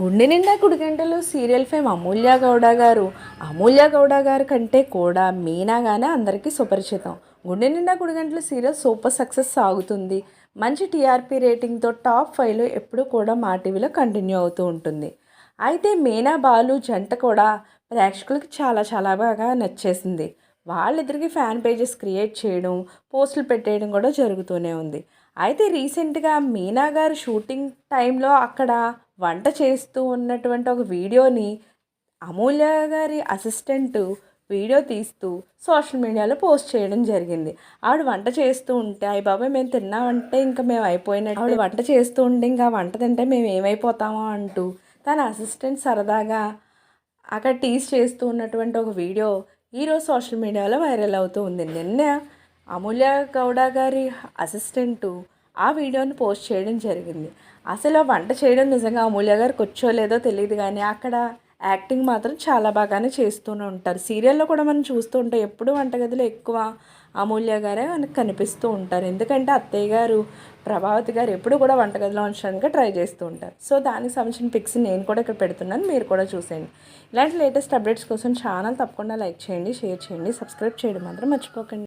గుండె నిండా గుడిగంటలు serial fame Amulya Gowda గారు. అమూల్య గౌడ గారి కంటే కూడా మీనాగానే అందరికీ సుపరిచితం. గుండె నిండా గుడిగంటలు సీరియల్ సూపర్ సక్సెస్ సాగుతుంది. మంచి టీఆర్పీ రేటింగ్తో టాప్ ఫైవ్లో ఎప్పుడూ కూడా మా టీవీలో కంటిన్యూ అవుతూ ఉంటుంది. అయితే మీనా బాలు జంట కూడా ప్రేక్షకులకు చాలా చాలా బాగా నచ్చేసింది. వాళ్ళిద్దరికి ఫ్యాన్ పేజెస్ క్రియేట్ చేయడం పోస్టులు పెట్టేయడం కూడా జరుగుతూనే ఉంది. అయితే రీసెంట్గా మీనా గారు షూటింగ్ టైంలో అక్కడ వంట చేస్తూ ఉన్నటువంటి ఒక వీడియోని అమూల్య గారి అసిస్టెంట్ వీడియో తీస్తూ సోషల్ మీడియాలో పోస్ట్ చేయడం జరిగింది. ఆవిడ వంట చేస్తూ ఉంటే అయ్యి బాబాయ్ మేము తిన్నామంటే ఇంకా మేము అయిపోయినట్టు. ఆవిడ వంట చేస్తూ ఉంటే ఇంకా వంట తింటే మేము ఏమైపోతామో అంటూ తన అసిస్టెంట్ సరదాగా అక్కడ టీస్ చేస్తూ ఉన్నటువంటి ఒక వీడియో ఈరోజు సోషల్ మీడియాలో వైరల్ అవుతూ ఉంది. నిన్న అమూల్య గౌడ గారి అసిస్టెంటు ఆ వీడియోని పోస్ట్ చేయడం జరిగింది. అసలు ఆ వంట చేయడం నిజంగా అమూల్య గారికి వచ్చో లేదో తెలియదు కానీ అక్కడ యాక్టింగ్ మాత్రం చాలా బాగానే చేస్తూనే ఉంటారు. సీరియల్లో కూడా మనం చూస్తూ ఉంటాం. ఎప్పుడు వంటగదిలో ఎక్కువ అమూల్య గారే మనకు కనిపిస్తూ ఉంటారు. ఎందుకంటే అత్తయ్య గారు ప్రభావతి గారు ఎప్పుడు కూడా వంటగదిలో ఉంచడానికి ట్రై చేస్తూ ఉంటారు. సో దానికి సంబంధించిన పిక్స్ నేను కూడా ఇక్కడ పెడుతున్నాను. మీరు కూడా చూసేయండి. ఇలాంటి లేటెస్ట్ అప్డేట్స్ కోసం ఛానల్ తప్పకుండా లైక్ చేయండి షేర్ చేయండి సబ్స్క్రైబ్ చేయడం మాత్రం మర్చిపోకండి.